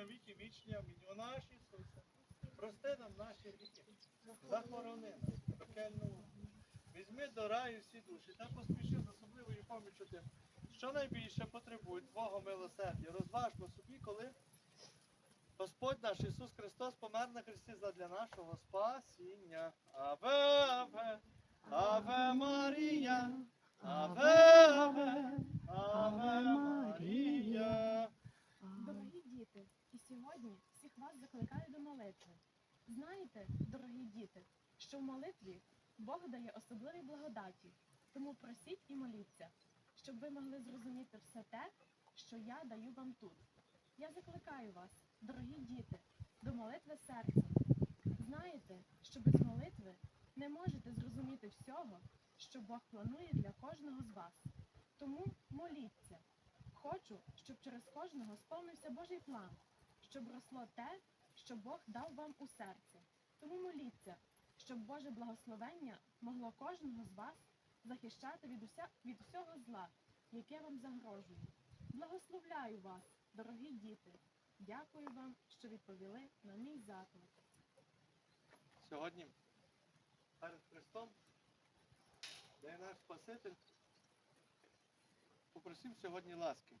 на віки вічні. Амінь. О наш Ісусе, прости нам наші гріхи, захорони нас, пекельну. Візьми до раю всі душі та поспіши з особливою поміччю тим, що найбільше потребують Твого милосердя. Розважмо собі, коли Господь наш Ісус Христос помер на хресті задля нашого спасіння. Аве, аве Марія, аве, аве, аве Марія. Дорогі діти, і сьогодні всіх вас закликаю до молитви. Знаєте, дорогі діти, що в молитві Бог дає особливі благодаті, тому просіть і моліться, щоб ви могли зрозуміти все те, що я даю вам тут. Я закликаю вас, дорогі діти, до молитви серцем. Знаєте, що без молитви не можете зрозуміти всього, що Бог планує для кожного з вас. Тому моліться. Хочу, щоб через кожного сповнився Божий план, щоб росло те, що Бог дав вам у серце. Тому моліться, щоб Боже благословення могло кожного з вас захищати від, уся, від усього зла, яке вам загрожує. Благословляю вас, дорогі діти. Дякую вам, що відповіли на мій заклик. Сьогодні перед Христом, де наш Спаситель, попросив сьогодні ласки.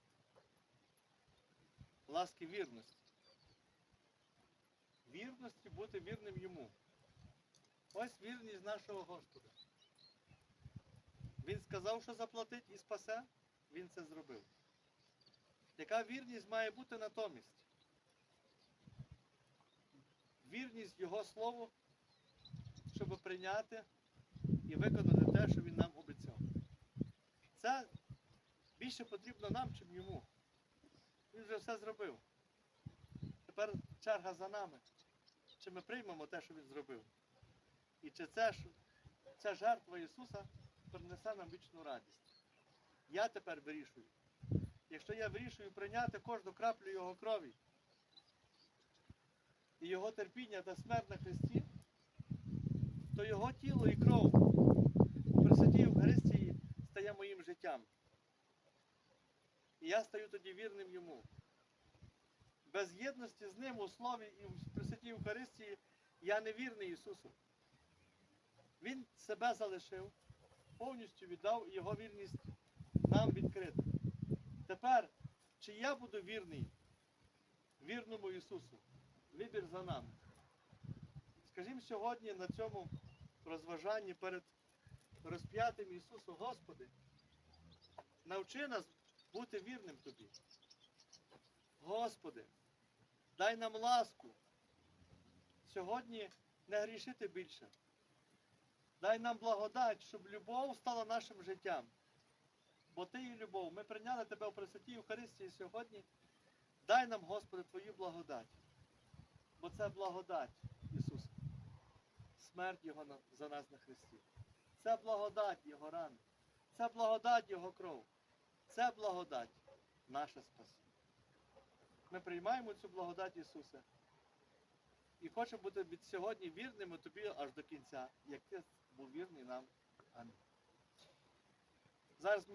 Ласки вірності. Вірності бути вірним йому. Ось вірність нашого Господа. Він сказав, що заплатить і спасе, він це зробив. Яка вірність має бути натомість? Вірність Його Слову щоб прийняти і виконати те, що він нам обіцяв. Це більше потрібно нам, чим йому. Він вже все зробив. Тепер черга за нами. Чи ми приймемо те, що він зробив? І чи це, ж- ця жертва Ісуса принесе нам вічну радість? Я тепер вирішую. Якщо я вирішую прийняти кожну краплю Його крові і Його терпіння та смерть на Христі, то його тіло і кров у Пресвятій Євхаристії стає моїм життям. І я стаю тоді вірним йому. Без єдності з ним у Слові і в Пресвятій Євхаристії я не вірний Ісусу. Він себе залишив, повністю віддав його вірність нам відкрита. Тепер, чи я буду вірний вірному Ісусу? Вибір за нами. Скажімо сьогодні на цьому розважанні перед розп'ятим Ісусу, Господи, навчи нас бути вірним Тобі. Господи, дай нам ласку сьогодні не грішити більше. Дай нам благодать, щоб любов стала нашим життям. Бо Ти є любов. Ми прийняли Тебе у Пресвятій Євхаристії сьогодні. Дай нам, Господи, Твою благодать. Бо це благодать Ісуса смерть Його за нас на Христі. Це благодать Його рани. Це благодать Його кров. Це благодать наше спасіння. Ми приймаємо цю благодать Ісуса. І хочу бути від сьогодні вірними тобі аж до кінця, як ти був вірний нам. Амінь. Зараз